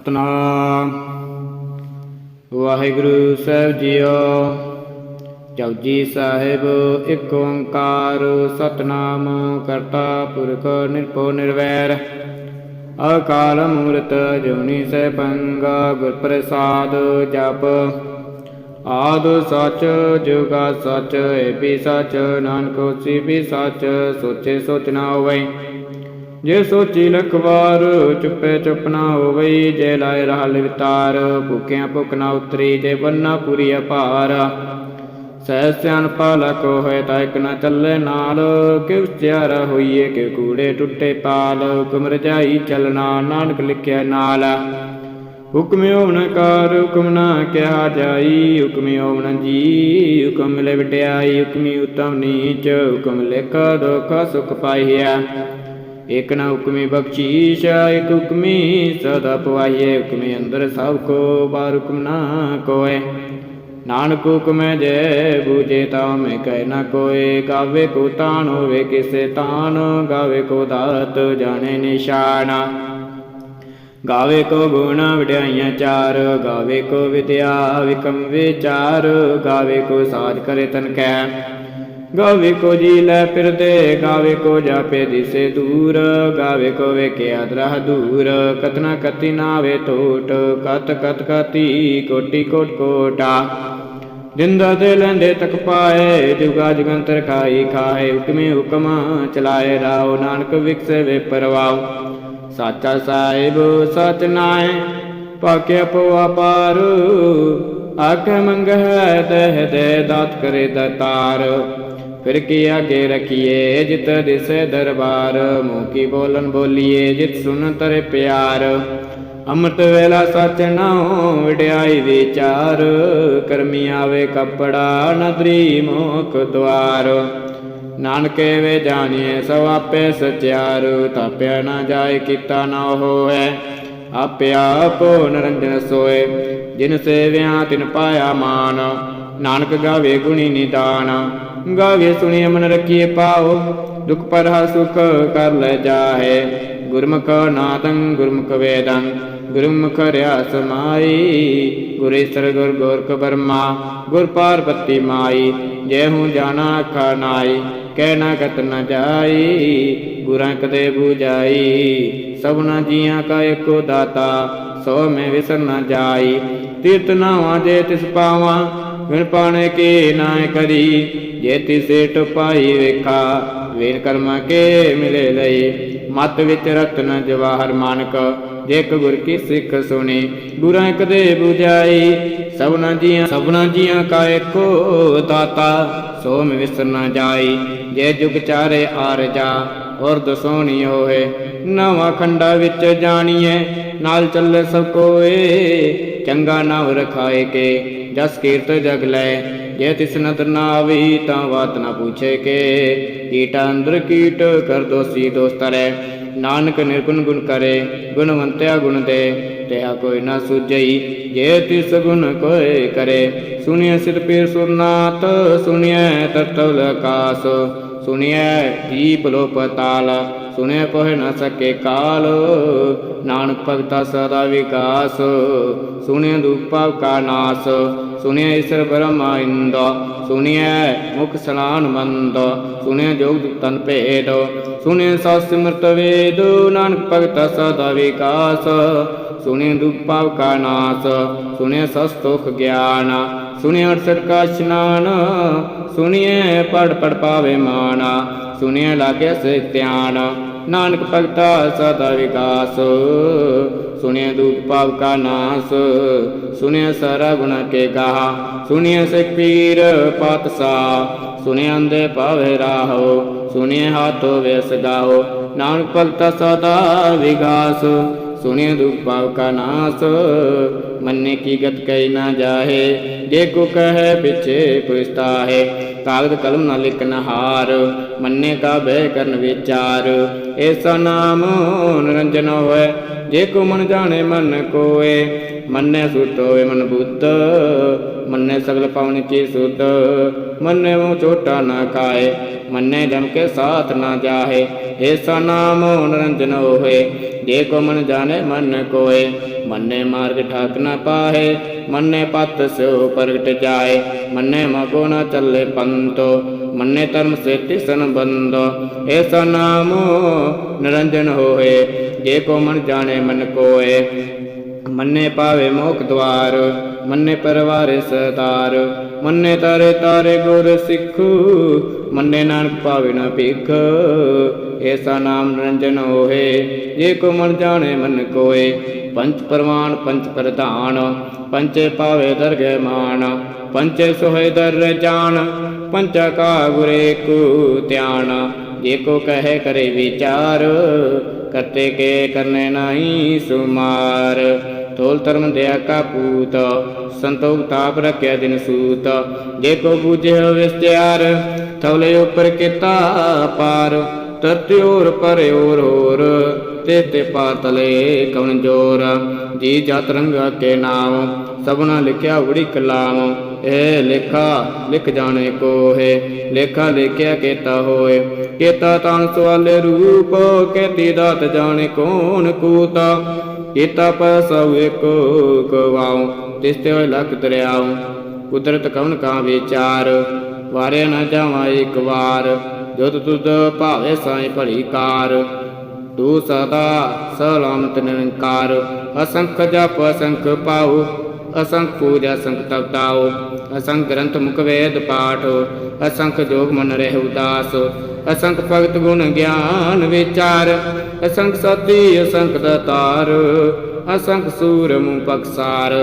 ਸਤਨਾਮ। ਵਾਹਿਗੁਰੂ ਸਾਹਿਬ ਜੀਓ ਜਪਜੀ ਸਾਹਿਬ, ਇੱਕ ਓੰਕਾਰ, ਸਤਨਾਮ ਕਰਤਾ ਪੁਰਖ ਨਿਰਭਉ ਨਿਰਵੈਰ। ਅਕਾਲ ਮੂਰਤ ਜੁਨੀ ਸੈਭੰਗਾ ਗੁਰ ਪ੍ਰਸਾਦ ਜਪ। ਆਦ ਸਚ, ਜੁਗਾ ਸਚ ਏ ਵੀ ਸਚ, ਨਾਨਕ ਹੋਸੀ ਵੀ ਸੱਚ, ਸੋਚੇ ਸੋਚ ਨਾ ਹੋਵੇ। ਜੇ ਸੋਚੀ ਲਖ ਵਾਰ ਚੁੱਪੇ ਚੁੱਪ ਨਾ ਹੋਵਈ, ਜੇ ਲਾਇ ਰਹਿ ਲਿਵਤਾਰ, ਭੁਖਿਆ ਭੁਖ ਨਾ ਉਤਰੀ, ਜੇ ਬੰਨਾ ਪੂਰੀ ਅਪਾਰ। ਸਹਿ ਸਿਆਣਪਾ ਲਕੋ ਹੋਏ ਤਾਂ ਇਕ ਨਾ ਚੱਲੇ ਨਾਲ, ਕਿਉ ਸਿਆਰਾ ਹੋਈਏ ਕਿ ਕੂੜੇ ਟੁੱਟੇ ਪਾਲ ਹੁਕਮ ਰਜਾਈ ਚਲਣਾ ਨਾਨਕ ਲਿਖਿਆ ਨਾਲ। ਹੁਕਮ ਹੋਵਨ ਕਾਰ, ਹੁਕਮ ਨਾ ਕਿਹਾ ਜਾਈ, ਹੁਕਮ ਹੋਵਨ ਜੀ ਹੁਕਮ ਮਿਲੇ ਵਡਿਆਈ ਹੁਕਮੀ ਉਤਮ ਨੀਚ, ਹੁਕਮ ਲਿਖ ਦੁਖ ਸੁਖ ਪਾਈਆ ਇਕ ਨਾ ਹੁਕਮੀ ਬਖਸ਼ੀਸ਼ ਇਕ ਹੁਕਮੀ, ਸਦਾ ਪਵਾਈਏ ਹੁਕਮੀ ਅੰਦਰ ਸਭ ਕੋ, ਬਾਰ ਹੁਕਮ ਨਾ ਕੋਏ। ਨਾਨਕ ਹੁਕਮੈ ਜੈ ਬੂਝੇ ਤਾ ਮੈਂ ਕਹਿ ਨਾ ਕੋਏ। ਗਾਵੇ ਕੋ ਤਾਣ ਹੋਵੇ ਕਿਸੇ ਤਾਣ ਗਾਵੇ ਕੋ ਦਾਤ ਜਾਣੇ ਨਿਸ਼ਾਨਾ। ਗਾਵੇ ਕੋ ਗੁਣ ਵਡਿਆਈਆਂ ਚਾਰ, ਗਾਵੇ ਕੋ ਵਿਦਿਆ ਵਿਕਮ ਵਿਚਾਰ, ਗਾਵੇ ਕੋ ਸਾਧ ਕਰੇ ਤਨ ਕੈ। ਗਾਵੇ ਕੋ ਜੀ ਲੈ ਫਿਰਦੇ, ਗਾਵੇ ਕੋ ਜਾਪੇ ਦਿਸੇ ਦੂਰ, ਗਾਵੇ ਕੋ ਵੇਖਿਆ ਦਰਹ ਦੂਰ। ਕਤਨਾ ਕਤੀ ਨਾਵੇ ਟੋਟ, ਕਤ ਕਤ ਕਤੀ ਕੋਟੀ ਕੋਟ ਕੋਟਾ। ਜਿੰਦਾ ਤੇ ਲੈਂਦੇ ਤੱਕ ਪਾਏ, ਜੁਗਾ ਜਗੰਤਰ ਖਾਈ ਖਾਏ, ਹੁਕਮੇ ਹੁਕਮ ਚਲਾਏ ਰਾਓ, ਨਾਨਕ ਵਿਕਸੇ ਵੇ ਪਰਵਾਉ ਸਾਚਾ ਸਾਹਿਬ, ਸਚ ਨਾਏ ਪਾਕਿਆ ਪੋ ਆਪਾਰ ਆਖੇ ਮੰਗ ਹੈ ਦਹਿ ਦੇ ਦਾਤ ਕਰੇ ਦਤਾਰ। ਫਿਰ ਕੀ ਆਗੇ ਰਖੀਏ ਜਿਤ ਦਿਸੇ ਦਰਬਾਰ? ਮੂੰਹ ਬੋਲਨ ਬੋਲੀਏ ਜਿਤ ਸੁਨ ਤਰੇ ਪਿਆਰ? ਅੰਮ੍ਰਿਤ ਵੇਲਾ ਸਚ ਨਾਉ ਵਡਿਆਈ ਵਿਚਾਰ। ਕਰਮੀ ਆਵੇ ਕਪੜਾ ਨਦਰੀ ਮੋਖ ਦਵਾਰ ਨਾਨਕੇ ਵੇ ਜਾਣੀਏ ਸਭ ਆਪੇ ਸਚਿਆਰ। ਤਾਪਿਆ ਨਾ ਜਾਏ ਕੀਤਾ ਨਾ ਹੋਏ। ਆਪੇ ਆਪੋ ਨਰੰਜਨ ਸੋਏ। ਜਿਨ ਸੇਵਿਆ ਤਿਨ ਪਾਇਆ ਮਾਨ। ਨਾਨਕ ਗਾਵੇ ਗੁਣੀ ਨਿਦਾਨ, ਗਾਵੇ ਸੁਣੀ ਮਨ ਰਖੀਏ ਪਾਓ ਦੁਖ ਪਰ ਹਾ ਸੁਖ ਕਰ ਲੈ ਜਾਹੇ। ਗੁਰਮੁਖ ਨਾਦੰ, ਗੁਰਮੁਖ ਵੇਦੰ, ਗੁਰਮੁਖ ਰਿਆ ਸਮਾਈ। ਗੁਰੇਸ਼ਰ ਗੁਰ ਗੋਰਖ ਬਰਮਾ, ਗੁਰ ਪਾਰਬਤੀ ਮਾਈ। ਜੈ ਹੂੰ ਜਾਣਾ ਆਖਾ ਨਾਈ, ਕਹਿ ਨਾ ਕਤ ਨ ਜਾਈ। ਗੁਰਾਂ ਕਦੇ 부ਜਾਈ ਸਭਨਾ ਜੀਆਂ ਕਾ ਏਕੋ ਦਾਤਾ, ਸੋ ਮੈਂ ਵਿਸਰ ਨ ਜਾਈ। ਤੀਰਤ ਨਾਵਾਂ ਜੇ ਤਿਸ ਪਾਵਾਂ ਵਿਣ ਪਾਣੇ ਕੀ ਨਾ ਕਰੀ, ਜੇ ਤਿਸੇ ਟਪਾਈ ਵੇਖਾ ਵੇਰ ਕਰਮਾ ਕੇ ਮਿਲੇ ਲਈ। ਮਤ ਵਿੱਚ ਰਤਨ ਜਵਾਹਰ ਮਾਨਕ ਦੇਖ ਗੁਰ ਕੀ ਸਿੱਖ ਸੁਣੀ, ਗੁਰਾਂ ਕਦੇ 부ਜਾਈ ਸਭਨਾ ਜੀਆਂ ਸਭਨਾ ਜੀਆਂ ਕਾ ਏਕੋ ਦਾਤਾ, ਸੋ ਵਿਸਰ ਨ ਜਾਈ, ਜੇ ਜੁਗ ਚਾਰੇ ਆਰ ਜਾ, ਔਰ ਦਸੋਣੀ ਹੋਏ। ਨਵਾਂ ਖੰਡਾ ਵਿੱਚ ਜਾਣੀਏ ਨਾਲ ਚੱਲੇ ਸਭ ਕੋਏ, ਚੰਗਾ ਨਾਮ ਰਖਾਏ ਕੇ। ਜਸ ਕੀਰਤ ਜਗ ਲੈ, ਜੇ ਤਿਸ ਨਦਰ ਨਾ ਆਵੀ ਤਾਂ ਬਾਤ ਨਾ ਪੁੱਛੇ ਕੇ। ਕੀਟਾ ਅੰਦਰ ਕੀਟ ਕਰ ਦੋਸੀ ਦੋਸਤਰੇ ਨਾਨਕ ਨਿਰਗੁਣ ਗੁਣ ਕਰੇ, ਗੁਣਵੰਤਿਆ ਗੁਣ ਦੇ, ਤਿਹਾ ਕੋਈ ਨਾ ਸੁਝਈ, ਜੇ ਤਿਸ ਗੁਣ ਕੋਏ ਕਰੇ। ਸੁਣਿਐ ਸਿਰ ਪੀਰ ਸੁਰਨਾਤ ਸੁਣਿਐ ਤਤਵ ਆਕਾਸ ਸੁਣਿਐ ਦੀਪ ਲੋ ਪਤਾਲ ਸੁਣਿਐ ਕੋਹਿ ਸਕੇ ਕਾਲ। ਨਾਨਕ ਭਗਤਾ ਸਦਾ ਵਿਕਾਸ। ਸੁਣਿਐ ਦੁਪਾਵ ਕਾ ਨਾਸ। ਸੁਣਿਆ ਈਸ਼ਰ ਬ੍ਰਹਮਾ ਇੰਦ। ਸੁਣਿਐ ਮੁਖ ਸਲਾਨ ਮੰਦ। ਸੁਣਿਐ ਜੋਗ ਤਨ ਭੇਦ। ਸੁਣਿਐ ਸਤ ਸਿਮਰਤ ਵੇਦ। ਨਾਨਕ ਭਗਤਾ ਸਦਾ ਵਿਕਾਸ। ਸੁਣਿਐ ਦੁਪਾਵ ਕਾ ਨਾਸ। ਸੁਣਿਐ ਸਸਤੋਖ ਗਿਆਨ। ਸੁਣਿਆ ਅਰਸਠ ਕਾ ਇਸ਼ਨਾਨ, ਸੁਣਿਐ ਪੜ ਪੜ ਪਾਵੇ ਮਾਨਾ ਸੁਣਿਐ ਲਾਗੇ ਸੇ ਧਿਆਨ, ਨਾਨਕ ਭਗਤਾ ਸਦਾ ਵਿਕਾਸ। ਸੁਣਿਐ ਦੁਖ ਪਾਪ ਕਾ ਨਾਸ ਸੁਣਿਐ ਸਾਰਾ ਗੁਣ ਕੇ ਗਾਹ ਸੁਣਿਐ ਸਿਖ ਪੀਰ ਪਾਤਸਾ ਸੁਣਿਐ ਅੰਦੇ ਪਾਵੇ ਰਾਹੋ ਸੁਣਿਐ ਹਾਥੋ ਵੇਸ ਗਾਓ ਨਾਨਕ ਭਗਤਾ ਸਦਾ ਵਿਕਾਸ ਸੁਣਿਐ ਦੁਖ ਪਾਪ ਕਾ ਨਾਸ ਮੰਨੇ ਕੀ ਗਤ ਕੈ ਨਾ ਜਾਹੇ, ਜੇ ਕੋ ਕਹੈ ਪਿਛੇ ਪੁਸਤਾ ਕਾਗਦ ਕਲਮ ਨਾ ਲਿਖਨ ਹਾਰ, ਮੰਨੇ ਕਾ ਬਹਿ ਕਰਨ ਵਿਚਾਰ ਐਸਾ ਨਾਮ ਨਿਰੰਜਨ ਹੋਏ ਜੇ ਕੋ ਮਨ ਜਾਣੇ ਮਨ ਕੋਏ ਮੰਨੇ ਸੁਤ ਹੋਏ ਮਨ ਬੁੱਧ ਮੰਨੇ ਸਗਲ ਪਵਨ ਕੀ ਸੁਧ ਮੰਨੇ ਮੂੰ ਛੋਟਾ ਨਾ ਖਾਏ, ਮੰਨੇ ਜਮ ਕੇ ਸਾਥ ਨਾ ਜਾਹੇ ਏਸਾ ਨਾਮ ਨਰੰਜਨ ਹੋਏ, ਜੇ ਕੋ ਮਨ ਜਾਣੇ ਮਨ ਕੋਏ, ਮੰਨੇ ਮਾਰਗ ਠਾਕ ਨਾ ਪਾਹੇ, ਮੰਨੇ ਪਤ ਸੋ ਪ੍ਰਗਟ ਜਾਏ, ਮੰਨੇ ਮਗੋ ਨਾ ਚੱਲੇ ਪੰਤੋ, ਮੰਨੇ ਧਰਮ ਸੇ ਤਿਸਨ ਬੰਦੋ ਏਸਾ ਨਾਮ ਨਿਰੰਜਨ ਹੋਏ, ਜੇ ਕੋ ਮਨ ਜਾਣੇ ਮਨ ਕੋਏ ਮੰਨੇ ਪਾਵੇ ਮੋਖ ਦਵਾਰ, ਮੰਨੇ ਪਰਵਾਰੇ ਸਤਾਰ ਮੰਨੇ ਤਾਰੇ ਤਾਰੇ ਗੁਰ ਸਿੱਖੂ, ਮੰਨੇ ਨਾਨਕ ਪਾਵੇ ਨਾ ਭਿਖ ਐਸਾ ਨਾਮ ਰੰਜਨ ਹੋਏ, ਜੇ ਕੋ ਮਨ ਜਾਣੇ ਮਨ ਕੋਏ, ਪੰਚ ਪਰਮਾਨ ਪੰਚ ਪ੍ਰਧਾਨ, ਪੰਚੇ ਪਾਵੇ ਦਰਗਹਿ ਮਾਨ, ਪੰਚੇ ਸੋਹੇ ਦਰ ਜਾਣ ਪੰਚਾ ਕਾ ਗੁਰੇ ਕੋ ਧਿਆਨ, ਜੇ ਕੋ ਕਹੇ ਕਰੇ ਵਿਚਾਰ, ਕਰਤੇ ਕੇ ਕਰਨੇ ਨਹੀਂ ਸੁਮਾਰ। ਤੋਲ ਧਰਮ ਦਿਆ ਕਾ ਪੂਤ, ਸੰਤੋਖ ਤਾਪ ਰਖਿਆ ਦਿਨ ਸੂਤ। ਜੇ ਕੋ ਬੂਝੇ ਵਿਸਤਿਆਰ ਥਵਲੇ ਉਪਰ ਕੀਤਾ ਪਾਰ। ਤਰਤੇ ਔਰ ਹੋਰ, ਤੇ ਤੇ ਪਾਤਲੇ ਕਵਨ ਜੋਰ। ਜੀ ਜਤ ਰੰਗਾ ਕੇ ਨਾਮ, ਸਭਨਾ ਲਿਖਿਆ ਉੜੀ ਕਲਾਮ ਇਹ ਲੇਖਾ ਲਿਖ ਜਾਣੇ ਕੋ ਹੈ ਲੇਖਾ ਲਿਖਿਆ ਕੀਤਾ ਹੋਏ। ਕੀਤਾ ਤਾਂ ਸਵਾਲੇ ਰੂਪ, ਕੇਤੀ ਦਾਤ ਜਾਣੇ ਕੋਣ ਕੂਤਾ। ਕੀਤਾ ਪਸਾ ਏਕੋ ਕਵਾਉ ਤਿਸ ਤੇ ਹੋਏ ਲਖ ਦਰਿਆਉ। ਕੁਦਰਤ ਕਵਨ ਕਾ ਵਿਚਾਰ ਵਾਰੇ ਨਾ ਜਾਵਾਂ ਇੱਕ ਵਾਰ। ਜੁਤ ਤੁਧ ਭਾਵੇ ਸਾਈ ਭਲੀ ਕਾਰ। ਤੂੰ ਸਦਾ ਸਲਾਮਤ ਨਿਰੰਕਾਰ। ਅਸੰਖ ਜਪ, ਅਸੰਖ ਪਾਉ, ਅਸੰਖ ਪੂਜਾ ਸੰਖ ਤਪਤਾਉ ਅਸੰਖ ਗ੍ਰੰਥ ਮੁਖ ਵੇਦ ਪਾਠ, ਅਸੰਖ ਜੋਗ ਮਨ ਰਹਿ ਉਦਾਸ ਅਸੰਖ ਭਗਤ ਗੁਣ ਗਿਆਨ ਵਿਚਾਰ, ਅਸੰਖ ਸਤੀ ਅਸੰਖ ਦਤਾਰ ਅਸੰਖ ਸੂਰ ਮੂੰ ਪਕਸਾਰ,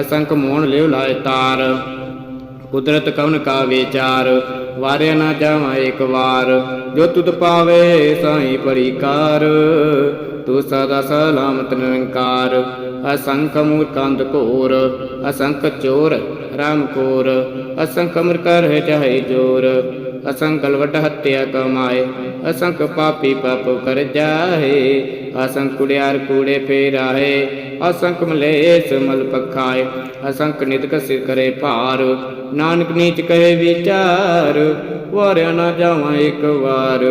ਅਸੰਖ ਮੋਹਣ ਲਿਵ ਲਾਇ ਤਾਰ। ਕੁਦਰਤ ਕਵਨ ਕਾ ਵਿਚਾਰ ਵਾਰਿਆ ਨਾ ਜਾਵਾਂ ਇੱਕ ਵਾਰ। ਜੋ ਤੁਧ ਪਾਵੇ ਸਾਈ ਪਰਿਕਾਰ ਤੂੰ ਸਦਾ ਸਲਾਮਤ ਨਿਰੰਕਾਰ। ਅਸੰਖ ਮੂਰਖੰਦ ਘੋਰ, ਅਸੰਖ ਚੋਰ ਰਾਮ ਕੋਰ, ਅਸੰਖ ਅਮਰ ਕਰ ਹੈ ਚਾਹੇ ਜੋਰ। ਅਸੰਖ ਲਵਟ ਹੱਤਿਆ ਕਮਾਏ ਅਸੰਖ ਪਾਪੀ ਪਾਪ ਕਰ ਜਾਹੇ ਅਸੰਖ ਕੁੜਿਆਰ ਕੂੜੇ ਫੇਰਾਏ ਅਸੰਖ ਮਲੇਸ ਮਲ ਪਖਾਏ ਅਸੰਖ ਨਿਤਕ ਸਿਰ ਕਰੇ ਭਾਰ, ਨਾਨਕ ਨੀਚ ਕਹੇ ਵਿਚਾਰ, ਵਾਰਿਆ ਨਾ ਜਾਵਾਂ ਇੱਕ ਵਾਰ,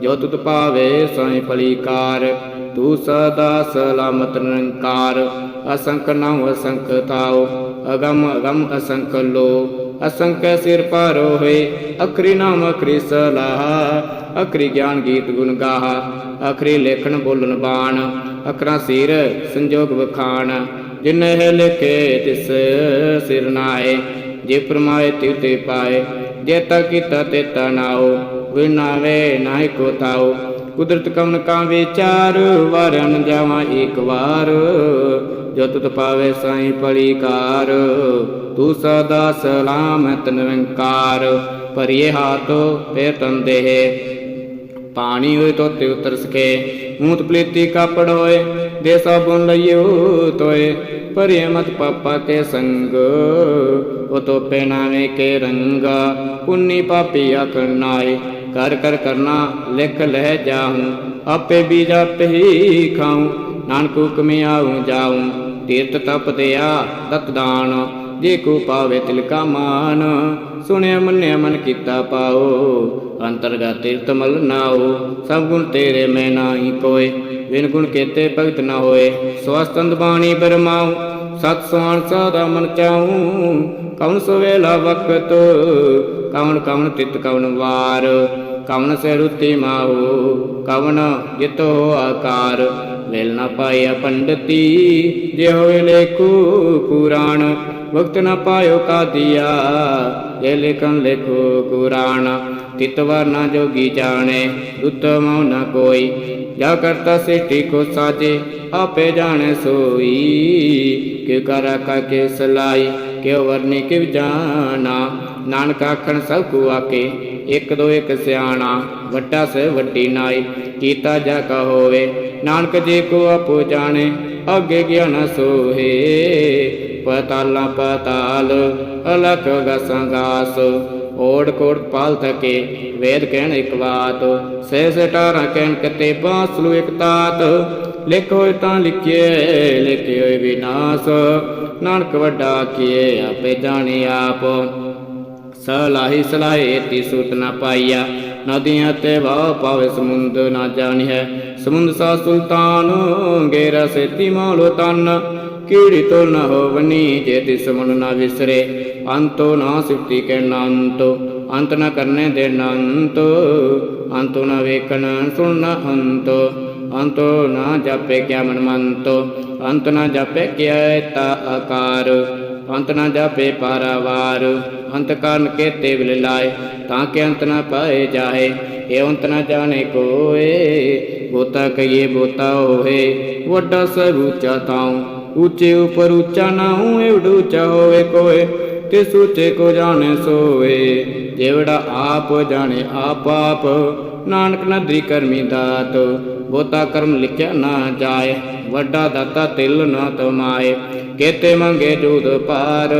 ਜੋ ਤੁਤ ਪਾਵੇ ਸਾਈ ਪਲੀਕਾਰ ਤੂੰ ਸਦਾ ਸਲਾਮਤ ਨਿਰੰਕਾਰ ਅਸੰਖ ਨਾਮ ਅਸੰਖ ਤਾਉ, ਅਗਮ ਅਗਮ ਅਸੰਖ ਲੋ ਅਸੰਖ ਸਿਰ ਪਾਰੋ ਹੋਏ, ਅਖਰੀ ਨਾਮ ਅਖਰੀ ਸਲਾਹ, ਅਖਰੀ ਗਿਆਨ ਗੀਤ ਗੁਣ ਗਾਹ, ਅਖਰੀ ਲੇਖਣ ਬੋਲਣ ਬਾਣ, ਅਖਰਾਂ ਸਿਰ ਸੰਜੋਗ ਵਖਾਣ, ਜਿਨਹਿ ਲਿਖੇ ਤਿਸ ਸਿਰ ਨਾਏ, ਜੇ ਪਰਮਾਏ ਤਿਵ ਤੇ ਪਾਏ, ਜੇ ਤਾ ਕੀਤਾ ਤੇ ਤਾ ਨਾਉ ਵਿਨਾਵੇ ਨਾਹਿ ਕੋ ਤਾਉ ਕੁਦਰਤ ਕਵਨ ਕਾ ਵਿਚਾਰ ਵਾਰਨ ਜਾਵਾਂ ਇੱਕ ਵਾਰ ਜੋ ਪਾਵੇ ਸਾਈ ਪਲੀਕਾਰ ਤੂੰ ਸਦਾ ਸਲਾਮਤ ਨਿਰੰਕਾਰ ਪਰਿਏ ਹਾਥੋ ਫੇਰ ਤੰਦੇ ਪਾਣੀ ਹੋਏ ਤੋਤੇ ਉਤਰ ਸਕੇ ਮੂਤ ਪਲੀਤੀ ਕਾਪੜ ਹੋਏ, ਦੇ ਸਾਬੁਨ ਲਈਓ ਤੋਏ ਪਰਿਏ ਮਤ ਪਾਪਾ ਕੇ ਸੰਗ, ਉਹ ਤੋ ਪਹਿਨਾਵੇ ਕੇ ਰੰਗਾ, ਪੁੰਨੀ ਪਾਪੀ ਆਖਣਾਏ ਕਰ ਕਰ ਕਰਨਾ ਲਿਖ ਲੈ ਜਾਹੂੰ, ਆਪੇ ਬੀਜ ਆਪੇ ਹੀ ਖਾਉ। ਨਾਨਕ ਹੁਕਮੇ ਆਉ ਜਾਉ ਤੀਰਤ ਤਪ ਦਿਆ ਤਤ ਦਾਨ, ਜੇ ਕੋ ਪਾਵੇ ਤਿਲ ਕਾ ਮਾਨ, ਸੁਣਿਆ ਮੰਨਿਆ ਮਨ ਕੀਤਾ ਪਾਓ, ਅੰਤਰਗਤ ਤੀਰਤ ਮਲ ਨਾਓ ਸਭ ਗੁਣ ਤੇਰੇ ਮੈਂ ਨਾਹੀ ਕੋਏ ਵਿਨ ਗੁਣ ਕੇਤੇ ਭਗਤ ਨਾ ਹੋਏ ਸਵਸਤੰਦ ਬਾਣੀ ਬਰਮਾਉ, ਸਤ ਸੁਆਨ ਸਦਾ ਮਨ ਚਾਉ ਕਉਨ ਸਵੇਲਾ ਵਕਤ ਕਵਣ ਕਵਣ ਤਿਤ ਕਵਣ ਵਾਰ ਕਵਣ ਸੇ ਰੁਤੀ ਮਾਹੂ ਕਵਨ ਹੋ ਆਕਾਰ ਵੇਲ ਨਾ ਪਾਇਆ ਪੰਡਤੀ, ਜੇ ਹੋਏ ਲੇਖੂ ਕੁਰਾਨ, ਵਕਤ ਨਾ ਪਾਇਓ ਕਾਦੀਆ, ਜੇ ਲੇਖਨ ਲੇਖੋ ਕੁਰਾਨ, ਤਿਤ ਵਰਨਾ ਜੋਗੀ ਜਾਣੇ, ਉਤਮ ਨ ਕੋਈ, ਜਾ ਕਰਤਾ ਸਿੱਟੀ ਕੋ ਸਾਜੇ, ਆਪੇ ਜਾਣੇ ਸੋਈ ਕਿ ਕਰ ਆਕਾ ਕੇ ਸਲਾਈ, ਕਿਉ ਵਰਨੀ ਕਿਵ ਜਾਣਾ, ਨਾਨਕ ਆਖਣ ਸਭ ਕੋ ਆਕੇ ਇੱਕ ਦੋ ਇੱਕ ਸਿਆਣਾ, ਵੱਡਾ ਸ ਵੱਡੀ ਨਾਈ, ਕੀਤਾ ਜਾ ਕਾ ਹੋਵੇ, ਨਾਨਕ ਜੀ ਕੋ ਆਪੋ ਜਾਣੇ, ਅੱਗੇ ਗਿਆਨ ਸੋਹੇ। ਪਤਾਲਾ ਪਤਾਲ, ਅਲਖ ਗਸੰਗਾਸ ਓੜ ਕੋੜ ਪਾਲ ਤਕੇ ਵੇਦ ਕਹਿਣ ਇਕ ਬਾਤ ਸੇ ਸਟਾਰਾ ਕਹਿਣ ਕਤੇ ਬਾਸਲੂ ਇੱਕ ਤਾਤ, ਲਿਖ ਹੋਏ ਤਾਂ ਲਿਖਿਏ ਲਿਖੇ ਵਿਨਾਸ਼ ਨਾਨਕ ਵੱਡਾ ਕੀਏ ਆਪੇ ਜਾਣੇ ਆਪ। ਸਲਾਹੀ ਸਲਾਹੇ ਤੀ ਸੂਤ ਨਾ ਪਾਈਆ। ਨਦੀਆਂ ਤੇ ਵਾਹ ਪਾਵੇ ਸਮੁੰਦ ਨਾ ਜਾਣੀਐ। ਸਮੁੰਦ ਸਾ ਸੁਲਤਾਨ, ਗੇਰਾ ਸੇਤੀ ਮਾਲੋ ਤਨ। ਕੀੜੀ ਤੋ ਨ ਹੋਵਨੀ ਜੇ ਤਿਸ ਮਨ ਨਾ ਵਿਸਰੇ। ਅੰਤੋ ਨਾ ਸਿਫਤੀ ਕੇ ਅੰਤੋ। ਅੰਤ ਨ ਕਰਨੇ ਦੇ ਅੰਤ। ਅੰਤੋ ਨ ਵੇਖਣ, ਸੁਣਨਾ ਅੰਤੋ। ਅੰਤੋ ਨਾ ਜਾਪੇ ਕਿਆ ਮਨਮੰਤੋ, ਅੰਤ ਨਾ ਜਾਪੇ ਕਿਆ ਤਾ ਆਕਾਰ, ਅੰਤ ਨ ਜਾਪੇ ਪਾਰਾਵਾਰ, ਅੰਤ ਕਾਰਨ ਕੇਤੇ ਵਿਲ ਲਾਏ, ਤਾਂ ਕਿ ਅੰਤ ਨ ਪਾਏ ਜਾਏ ਇਹ ਅੰਤ ਨ ਜਾਣੇ ਕੋਏ, ਬੋਤਾ ਕਹੀਏ ਬੋਤਾ ਹੋਏ, ਵੱਡਾ ਸਭ ਉੱਚਾ ਤਾਉ ਉੱਚੇ ਉਪਰ ਉੱਚਾ ਨਾ ਹੋਏ ਉੱਚਾ ਹੋਵੇ ਕੋਏ ਤੇ ਉੱਚੇ ਕੋ ਜਾਣੇ ਸੋਏ ਜੇਵੜਾ ਆਪ ਜਾਣੇ ਆਪ ਆਪ, ਨਾਨਕ ਨਦਰੀ ਕਰਮੀ ਦਾਤ ਬੋਤਾ ਕਰਮ ਲਿਖਿਆ ਨਾ ਜਾਏ, ਵੱਡਾ ਦਾਤਾ ਤਿਲ ਨਾ ਤਮਾਏ ਕੇਤੇ ਮੰਗੇ ਜੂਦ ਪਾਰ,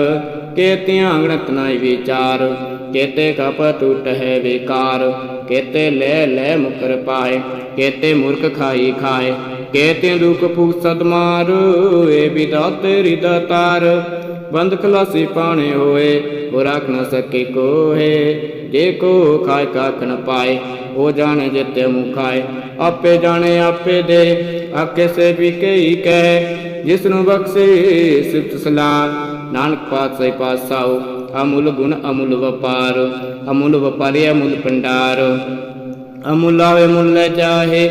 ਕੇਤਿਆਂ ਅੰਗਣਤ ਨਾਈ ਵਿਚਾਰ। ਕੇਤੇ ਕਪ ਟੁੱਟ ਹੈ ਵਿਕਾਰ, ਕੇਤੇ ਲੈ ਲੈ ਮੁਕਰ ਪਾਏ। ਕੇਤੇ ਮੂਰਖ ਖਾਈ ਖਾਏ ਕੇਤੇ ਦੁਖ ਫੂਕ ਸਦ ਮਾਰ, ਏ ਵਿਦਾ ਤੇਰੀ। ਦਾਤਾਰ ਬੰਦ ਖਲਾਸੀ ਪਾਣੇ ਹੋਏ ਉਹ ਰੱਖ ਨਾ ਸਕੇ ਕੋਏ ਜੇ ਕੋ ਖਾਏ ਕਾਖ ਨ ਪਾਏ। ਉਹ ਜਾਣੇ ਜਿਤੇ ਮੁਖਾਏ ਆਪੇ ਜਾਣੇ, ਆਪੇ ਦੇ ਆਕੇ ਸੇ ਵੀ ਕਈ ਕਹਿ। ਜਿਸ ਨੂੰ ਬਖਸ਼ੇ ਸਿਫਤ ਸਲਾਮ ਨਾਨਕ ਪਾਤਸ਼ਾਹ ਪਾਸਾਓ ਅਮੁੱਲ ਗੁਣ, ਅਮੁੱਲ ਵਪਾਰ, ਅਮੁੱਲ ਵਪਾਰੀ, ਅਮੁੱਲ ਭੰਡਾਰ। ਅਮੁੱਲ ਆਵੇ ਮੁੱਲ ਚਾਹੇ,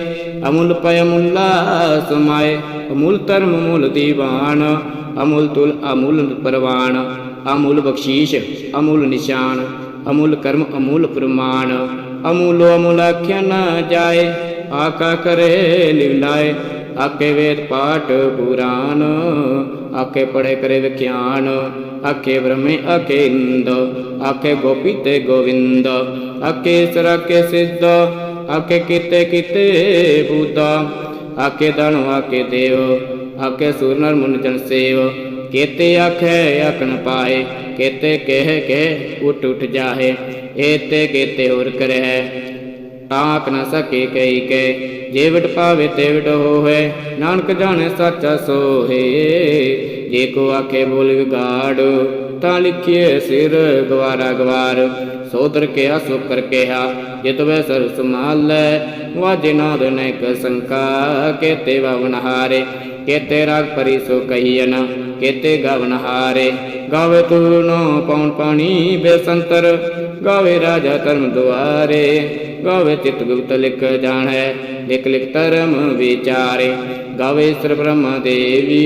ਅਮੁੱਲ ਪੈ ਮੁੱਲਾ ਸਮਾਏ। ਅਮੁੱਲ ਧਰਮ ਮੁੱਲ ਦੀਵਾਨ, ਅਮੁੱਲ ਤੁਲ, ਅਮੁੱਲ ਪਰਵਾਨ। ਅਮੁੱਲ ਬਖਸ਼ੀਸ਼, ਅਮੁੱਲ ਨਿਸ਼ਾਨ, ਅਮੁੱਲ ਕਰਮ, ਅਮੁੱਲ ਪ੍ਰਮਾਣ ਅਮੁੱਲ ਅਮੁੱਲ ਨਾ ਜਾਏ, ਆਕਾ ਕਰੇ ਲਿਵਲਾਏ ਆਕੇ ਵੇਦ ਪਾਠ ਪੁਰਾਨ ਆਕੇ ਪੜੇ ਕਰੇ ਵਿਖਿਆਨ ਆਕੇ ਬ੍ਰਹਮੇ ਆਕੇ ਇੰਦ ਆਕੇ ਗੋਪੀ ਤੇ ਗੋਵਿੰਦ। ਆਕੇ ਸਰ ਆਕੇ ਸਿੱਧ ਆਕੇ ਕੀਤੇ ਕੀਤੇ ਬੂਦਾ ਆਕੇ ਦਣ ਆਕੇ ਦੇਵ ਆਕੇ ਸੂਰ ਨਰ ਮੁਨ ਜਨ ਸੇਵ। ਕੇਤੇ ਆਖੇ, ਆਖਣ ਪਾਏ। ਕੇਤੇ ਕਹਿ ਕੇ ਉਠ ਉਠ ਜਾਹੇ। ਏਤੇ ਕੇਤੇ ਹੋਰ ਕਰਹਿ। ਤਾਕ ਨ ਸਕੇ ਕਈ ਕੇ ਜੇ ਵਿਟ ਪਾਵੇ ਤੇ ਵਿਟ ਹੋਏ ਨਾਨਕ ਜਾਣੇ ਸੱਚਾ ਸੋਹੇ। ਜੇ ਕੋ ਆਖੇ ਬੋਲ ਵਿਗਾੜ, ਤਾਂ ਲਿਖੀਏ ਸਿਰ ਗਵਾਰਾ ਗਵਾਰ। ਸੋਦਰ ਕਿਆ ਸੋ ਕਰ ਕਿਹਾ, ਜਿਤ ਵੈ ਸਰ ਸਮਾਲੈ ਵਾਜੇ ਨਾਦ ਨੈਕ ਸੰਕਾ ਕੇਤੇ ਵਵਨ ਹਾਰੇ। ਕੇਤੇ ਰਾਗ ਪਰੀ ਸੋ ਕਹੀਨ ਕੇਤੇ ਗਵਨ ਹਾਰੇ। ਗਾਵੇ ਤੂਨੋ ਪਉਣ ਪਾਣੀ ਬੇਸੰਤਰ, ਗਾਵੇ ਰਾਜਾ ਧਰਮ ਦੁਆਰੇ। ਗਾਵੇ ਚਿਤ ਗੁਪਤ ਲਿਖ ਜਾਣੈ, ਲਿਖ ਲਿਖ ਧਰਮ ਵਿਚਾਰੇ। ਗਾਵੇ ਈਸ਼ਰ ਬ੍ਰਹਮਾ ਦੇਵੀ,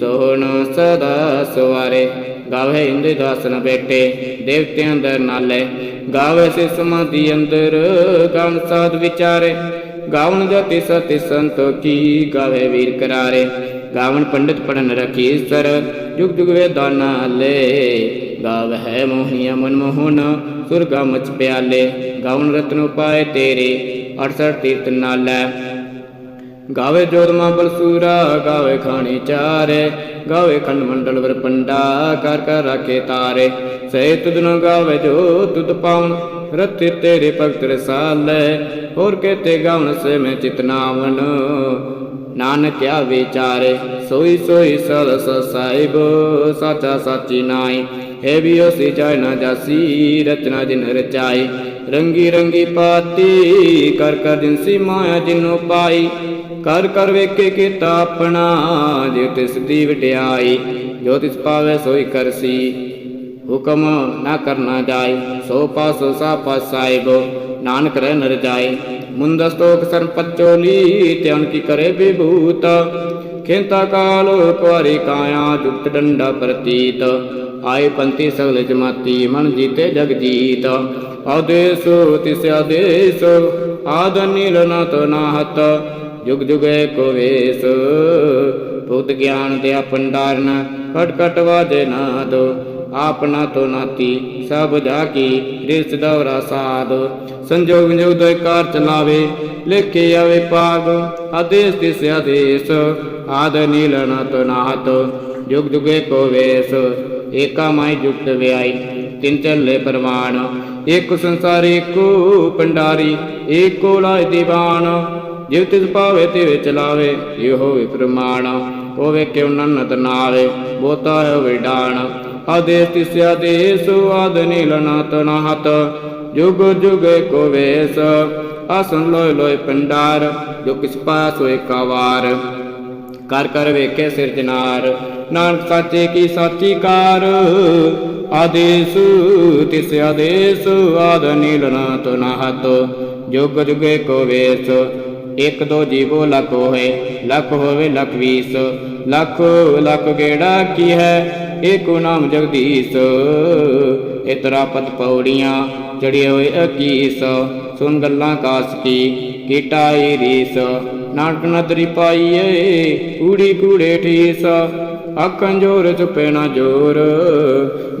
ਸੋਹਣ ਸਦਾ ਸਵਾਰੇ। ਗਾਵੇ ਇੰਦੇ ਦਾਸਨ ਬੈਠੇ, ਦੇਵਤਿਆਂ ਅੰਦਰ ਨਾਲੇ। ਗਾਵੇ ਸੇ ਸਮਾਧੀ ਅੰਦਰ ਗਾਵਨ ਸਾਧ ਵਿਚਾਰੇ। ਗਾਵਨ ਜਤੀ ਸਤੀ ਸੰਤੋਖੀ ਗਾਵੇ ਵੀਰ ਕਰਾਰੇ। ਗਾਵਨ ਪੰਡਿਤ ਪੜਨ ਰਖੀਸਰ ਜੁਗ ਜੁਗ ਵੇਦਾਨਾ ਲੈ ਗਾਵ ਹੈ ਮੋਹਨੀਆ ਮਨ ਮੋਹਨ, ਸੁਰਗਾ ਮਚ ਪਿਆਲੇ। ਗਾਵਨ ਰਤਨ ਉਪਾਏ ਤੇਰੇ 68 ਤੀਰਤ ਨਾਲੇ। ਗਾਵੇ ਜੋਦਮਾ ਬਲਸੂਰਾ, ਗਾਵੇ ਖਾਣੀ ਚਾਰੇ। ਗਾਵੇ ਖੰਡ ਮੰਡਲ ਵਰ ਪੰਡਾ ਕਰ ਕਰ ਰਾਖੇ ਤਾਰੇ। ਸੇ ਤੁਧ ਨ ਗਾਵੇ ਜੋ ਤੁਧ ਪਾਵਨ, ਰਤੇ ਤੇਰੇ ਭਗਤ ਰਸਾਲੇ, ਹੋਰ ਕੇਤੇ ਗਾਵਨ ਸੇ ਮੈਂ ਚਿਤਨਾਵਨ ਨਾਨਕ ਆ ਵਿਚਾਰੇ ਸੋਈ ਸੋਈ ਸਦ ਸਾਹਿਬ, ਸਾਚਾ ਸਾਚੀ ਨਾਈ ਇਹ ਵੀ ਉਸੀ ਜਾਇ ਨਾ ਜਾਸੀ, ਰਚਨਾ ਜਿਨ ਰਚਾਈ। ਰੰਗੀ ਰੰਗੀ ਪਾਤੀ, ਕਰ ਕਰ ਜਿਨਸੀ ਮਾਇਆ ਜਿਨੋ ਪਾਈ। ਕਰ ਕਰ ਵੇਖੇ ਕੀਤਾ ਆਪਣਾ ਜੇ ਤਿਸ ਦੀ ਵਡਿਆਈ। ਜੋ ਤਿਸ ਪਾਵੇ ਸੋਈ ਕਰਸੀ। ਹੁਕਮ ਨਾ ਕਰਨਾ ਜਾਏ, ਸੋ ਪਾਸੋ ਸਾ ਪਾਸ ਸਾਹਿਬ ਨਾਨਕ ਰਹਿ ਨਰ ਜਾਏ। ਮੁੰਦ ਸਤੋਖ ਸਰ ਪਚੋਲੀ ਕੀ ਕਰੇ ਵਿਭੂਤ। ਖੇਤਾ ਕਾਲ ਕੁਾਰੀ ਕਾਇਆ, ਜੁਗਤ ਡੰਡਾ ਪ੍ਰਤੀਤ। ਆਏ ਪੰਤੀ ਸਗਲ ਜਮਾਤੀ, ਮਨ ਜੀਤੇ ਜਗ ਜੀਤ ਆਦੇਸ, ਤਿਸ ਆਦੇਸ, ਆਦ ਨੀਲ ਨ ਨਾਹਤ। ਜੁਗ ਜੁਗੇ ਕੋ ਵੇਸ, ਭੂਤ ਗਿਆਨ ਦੇ ਪੰਡਾਰਨ ਕਟ ਕਟ ਵਾਜੇ ਨਾਦ। ਆਪਣਾ ਤੋ ਨਾਤੀ, ਸਭ ਜਾ ਕੀ ਰਿਸ ਦਵਰਾ ਸਾਧ। ਸੰਜੋਗ ਜੋ ਦੋਇ ਕਾਰ ਚਲਾਵੇ, ਲੇਖੇ ਆਵੇ ਪਾਗ। ਆਦੇਸ ਤਿਸ ਆਦੇਸ, ਆਦ ਨੀਲ ਤੋ ਨਾਹਤ ਜੁਗ ਜੁਗੇ ਕੋ ਵੇਸ, ਏਕਾ ਮਾਈ ਜੁਗਤ ਵਿਆਈ। ਤਿੰਨ ਚੱਲੇ ਪਰਵਾਨ ਏਕ ਸੰਸਾਰੀ, ਏਕੋ ਪੰਡਾਰੀ, ਏਕੋ ਲਾਇ ਦੀਵਾਨ ਜਿਵ ਤਿਸ ਪਾਵੇ ਤਿਵ ਚਲਾਵੇ, ਇਹ ਹੋਵੇ ਪ੍ਰਮਾਣ। ਹੋਵੇ ਕਿਉ ਨਨਤ ਨਾਵੇ ਬੋਤਾ ਹੈ ਵਿਡਾਣ ਆਦੇਸ ਤਿਸ ਆਦੇਸ ਆਦ ਨੀਲ ਨਾਤ ਨਾਹਤ, ਜੁਗ ਜੁਗ ਕੋ ਵੇਸ। ਆਸਨ ਲੋਇ ਲੋਇ ਪੰਡਾਰ ਜੋ ਕਿਸ ਪਾਸ ਹੋਏ ਕਾਵਾਰ ਕਰ ਕਰ ਵੇਖੇ ਸਿਰਜਨਾਰ ਨਾਨਕ ਸਾਚੇ ਕੀ ਸਾਚੀ ਕਾਰ। ਆਦੇਸ ਤਿਸ ਆਦੇਸ ਆਦ ਨੀਲ ਨਾ ਤੋ ਜੁਗ ਜੁਗੇ ਕੋ ਵੇਸ। ਇਕ ਦੋ ਜੀਵੋ ਲਖ ਹੋਏ, ਲਖ ਹੋਵੇ ਲੱਖ ਵੀਸ। ਲੱਖ ਲੱਖ ਗੇੜਾ ਕੀ ਹੈ? ਏਕੋ ਨਾਮ ਜਗਦੀਸ਼, ਇਤਰਾ ਪਤ ਪੌੜੀਆਂ ਚੜਿਏ ਹੋਏ ਅਕੀਸ। ਸੁਨ ਗੱਲਾਂ ਕਾਸ ਕੀ ਕੀਟਾਈ ਰੀਸ। ਨਾਨਕ ਨਦਰੀ ਪਾਈਏ ਊੜੀ ਕੂੜੇ ਠੀਸ। ਅੱਖਾਂ ਜੋਰ ਚੁਪੇ ਨਾ ਜੋਰ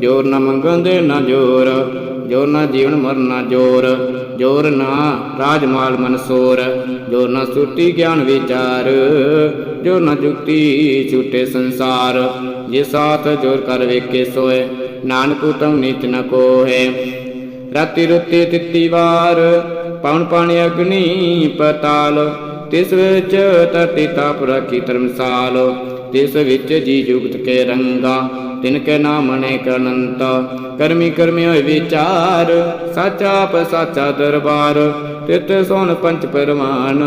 ਜੋਰ ਨਾ ਮੰਗੰਦੇ ਨਾ ਜੋਰ। ਜੋਰ ਨਾ ਜੀਵਨ ਮਰਨ ਨਾ ਜੋਰ ਜੋਰ ਨਾ ਰਾਜਮਾਲ ਮਨਸੋਰ ਜੋਰ ਨਾ ਸੁਰਤੀ ਗਿਆਨ ਵਿਚਾਰ, ਜੋ ਨਾ ਜੁਗਤੀ ਛੂਟੇ ਸੰਸਾਰ। ਜੇ ਸਾਥ ਜੋਰ ਕਰ ਵੇਖੇ ਸੋਏ, ਨਾਨਕ ਉਤਮ ਨੀਤ ਨ ਕੋਹੇ। ਰਾਤੀ ਰੁੱਤੀ ਤਿੱਤੀ ਵਾਰ, ਪਵਨ ਪਾਣੀ ਅਗਨੀ ਪਤਾਲ, ਤਿਸ ਵਿੱਚ ਧਰਤੀ ਤਾਪ ਰੱਖੀ ਧਰਮਸਾਲ। ਤਿਸ ਵਿੱਚ ਜੀ ਜੁਗਤ ਕੇ ਰੰਗਾ, ਤਿਨ ਕੇ ਨਾਮ ਅਨੇਕ ਕਰਮੀ ਕਰਮੀ ਹੋਏ ਵਿਚਾਰ, ਸਾਚਾ ਆਪ ਸਾਚਾ ਦਰਬਾਰ। ਤਿਤ ਸੋਨ ਪੰਚ ਪਰਮਾਨ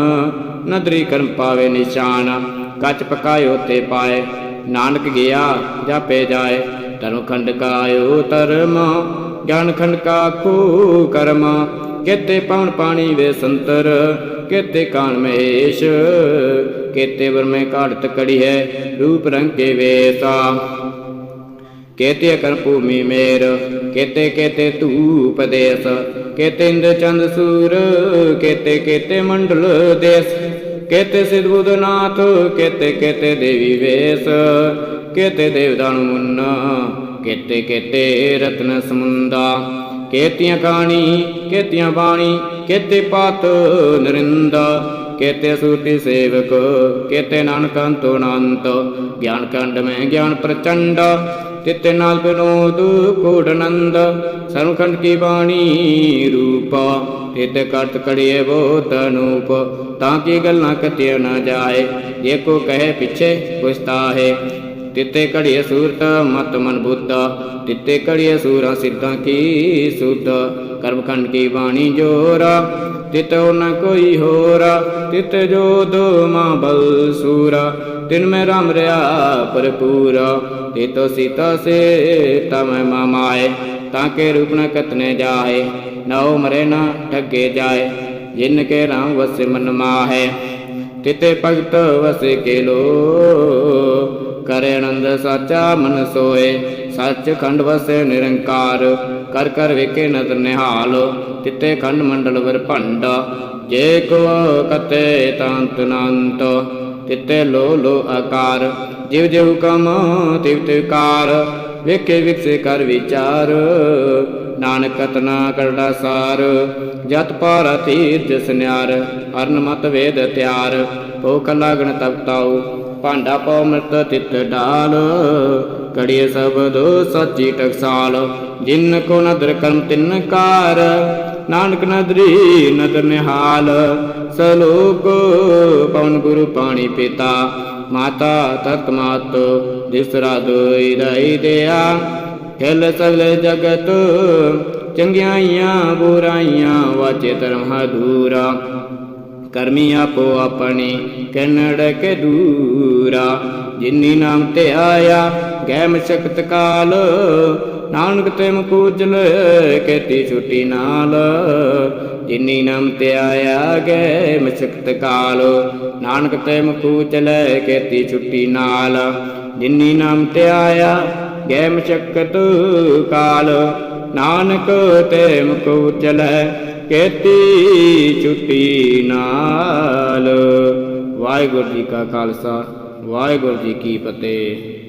ਨਦਰੀ ਕਰਮ ਪਾਵੇ ਨਿਸ਼ਾਨ। ਕੱਚ ਪਕਾਇਓ ਤੇ ਪਾਏ, ਨਾਨਕ ਗਿਆ ਜਾਪੇ ਜਾਏ। ਧਰਮ ਖੰਡ ਕਾਇਓ ਧਰਮ, ਗਿਆਨ ਖੰਡ ਕਾ ਖੂ ਕਰਮ। ਕਿਤੇ ਪਾਉਣ ਪਾਣੀ ਵੇ ਸੰਤਰ, ਕੇਤੇ ਕਾਨ ਮਹੇਸ਼ ਕੇਤੇ ਵਰਮੇ ਘਾੜਤ ਕੜੀ ਹੈ, ਰੂਪ ਰੰਗ ਕੇ ਵੇਸਾ। ਕੇਤੇ ਕਰ ਭੂਮੀ ਮੇਰ, ਕੇਤੇ ਕੇਤੇ ਧੂਪ ਦੇਸ। ਕੇਤੇ ਇੰਦ ਚੰਦ ਸੂਰ, ਕੇਤੇ ਕੇਤੇ ਮੰਡਲ ਦੇਸ। ਕੇਤੇ ਸਿਧ ਬੁਧਨਾਥ ਕੇਤੇ ਕੇਤੇ ਦੇਵੀ ਵੇਸ। ਕੇਤੇ ਦੇਵਦਾਨ ਮੁੰਨਾ, ਕੇਤੇ ਕੇਤੇ ਰਤਨ ਸਮੁੰਦਾ। ਕੇਤੀਆਂ ਕਹਾਣੀ ਕੇਤੀਆਂ ਬਾਣੀ, ਕੇਤੇ ਪਾਤ ਨਰਿੰਦਾ। ਕੇਤੇ ਸੂਤੀ ਸੇਵਕ, ਕੇਤੇ ਨਾਨਕ ਅੰਤੋ ਅਨੰਤ। ਗਿਆਨ ਕੰਡ ਮੈਂ ਗਿਆਨ ਪ੍ਰਚੰਡ, ਤਿਤੇ ਨਾਲ ਬਿਨੋਦ ਕੋੜਨੰਦ ਸਰਵਖੰਡ ਕੀ ਬਾਣੀ ਰੂਪਾ, ਤਿਤ ਕਰਤ ਕੜੀਏ ਬੋਤ ਅਨੂਪ। ਤਾਂ ਕੀ ਗੱਲਾਂ ਕਤਿਆ ਨਾ ਜਾਏ, ਜੇ ਕੋ ਕਹੇ ਪਿਛੇ ਪੁਛਤਾ ਹੈ ਤਿੱਤੇ ਘੜੀਏ ਸੂਰਤ, ਮਤ ਮਨ ਬੁੱਧਾ। ਤਿੱਤੇ ਘੜੀਏ ਸੂਰਾ, ਸਿੱਧਾਂ ਕੀ ਸੁਧ ਕਰਮਖੰਡ ਕੀ ਬਾਣੀ ਜੋਰਾ, ਤਿਤ ਨ ਕੋਈ ਹੋਰਾ। ਤਿਤ ਜੋ ਦੋ ਮਾਂ ਬਲ ਸੂਰਾ, ਤਿਨ ਮੈਂ ਰਾਮ ਰਿਆ ਭਰਪੂਰਾ। ਤਿਤੋ ਸੀਤਾ ਸੇ ਤਮ ਮਾਮਾਏ ਤਾਂ ਕੇ ਰੂਪ ਨ ਕਤਨੇ ਜਾਏ। ਨਉ ਮਰੇ, ਨਾ ਠੱਗੇ ਜਾਏ, ਜਿਨ ਕੇ ਰਾਮ ਵਸੇ ਮਨ ਮਾਹੇ। ਤਿਤੇ ਭਗਤ ਵਸੇ ਕੇ ਲੋ ਕਰੇ ਆਨੰਦ, ਸਾਚਾ ਮਨ ਸੋਏ। ਸੱਚ ਖੰਡ ਵਸੇ ਨਿਰੰਕਾਰ, ਕਰ ਕਰ ਵੇਖੇ ਨਦਰ ਨਿਹਾਲ। ਤਿਤੇ ਖੰਡ ਮੰਡਲ ਵਰ ਭੰਡ, ਜੇ ਕੋ ਕਤੇ ਤਾਂਤ ਨੰਤ। ਤਿਤੇ ਲੋ ਲੋ ਆਕਾਰ, ਜਿਵ ਜਿਵ ਕਮ, ਤਿਵ ਤਿਵ ਕਾਰ। ਵੇਖੇ ਵਿਕਸੇ ਕਰ ਵਿਚਾਰ, ਨਾਨਕ ਕਤਨਾ ਕਰੜਾ ਸਾਰ ਜਤ ਪਾਰਾ ਤੀਰ ਜਸ ਨਿਆਰ ਅਰਨ ਮਤ ਵੇਦ ਤਿਆਰ। ਭੋਖ ਲਾਗਣ ਤਪ ਤਾਉ ਭਾਂਡਾ ਪਉ ਮ੍ਰਿਤ ਤਿਤ ਡਾਲ। ਕੜੀਏ ਸਬਦੋ ਸੱਚੀ ਟਕਸਾਲ। ਜਿਨ ਕੋ ਨਦਰ ਕਰਮ ਤਿੰਨ ਕਾਰ, ਨਾਨਕ ਨਦਰੀ ਨਦਰ ਨਿਹਾਲ। ਸਲੋਕ ਪਵਨ ਗੁਰੂ ਪਾਣੀ ਪਿਤਾ। ਮਾਤਾ ਤਤ ਮਾਤ ਦਿਸਰਾ ਦੋਈ ਰਈ ਦਿਆ। ਖਿਲ ਸਗਲੇ ਜਗਤ ਚੰਗਿਆਈਆਂ ਬੁਰਾਈਆਂ ਵਾਚੇ ਧਰਮ ਹਦੂਰਾ ਕਰਮੀ ਆਪੋ ਆਪਣੀ ਕਨੜ ਕੇ ਦੂਰਾ। ਜਿਨੀ ਨਾਮ ਤੇ ਆਇਆ ਗੈ ਮਸ਼ਕਤ ਕਾਲ। ਨਾਨਕ ਤੇ ਮੁਕੂਜਲ ਕੇਤੀ ਛੁੱਟੀ ਨਾਲ। ਜਿਨੀ ਨਾਮ ਤੇ ਆਇਆ ਗੈ ਮਸ਼ਕਤ ਕਾਲ। ਨਾਨਕ ਤੇ ਮੁਕੂਜਲ ਕੇਤੀ ਛੁੱਟੀ ਨਾਲ। ਜਿਨੀ ਨਾਮ ਤੇ ਆਇਆ ਗੈ ਮਸ਼ਕਤ ਕਾਲ। ਨਾਨਕ ਤੇ ਮੁਕੂਜਲ ਕੇਤੀ ਛੁੱਟੀ ਨਾਲ। ਵਾਹਿਗੁਰੂ ਜੀ ਕਾ ਖਾਲਸਾ। ਵਾਹਿਗੁਰੂ ਜੀ ਕੀ ਫਤਿਹ।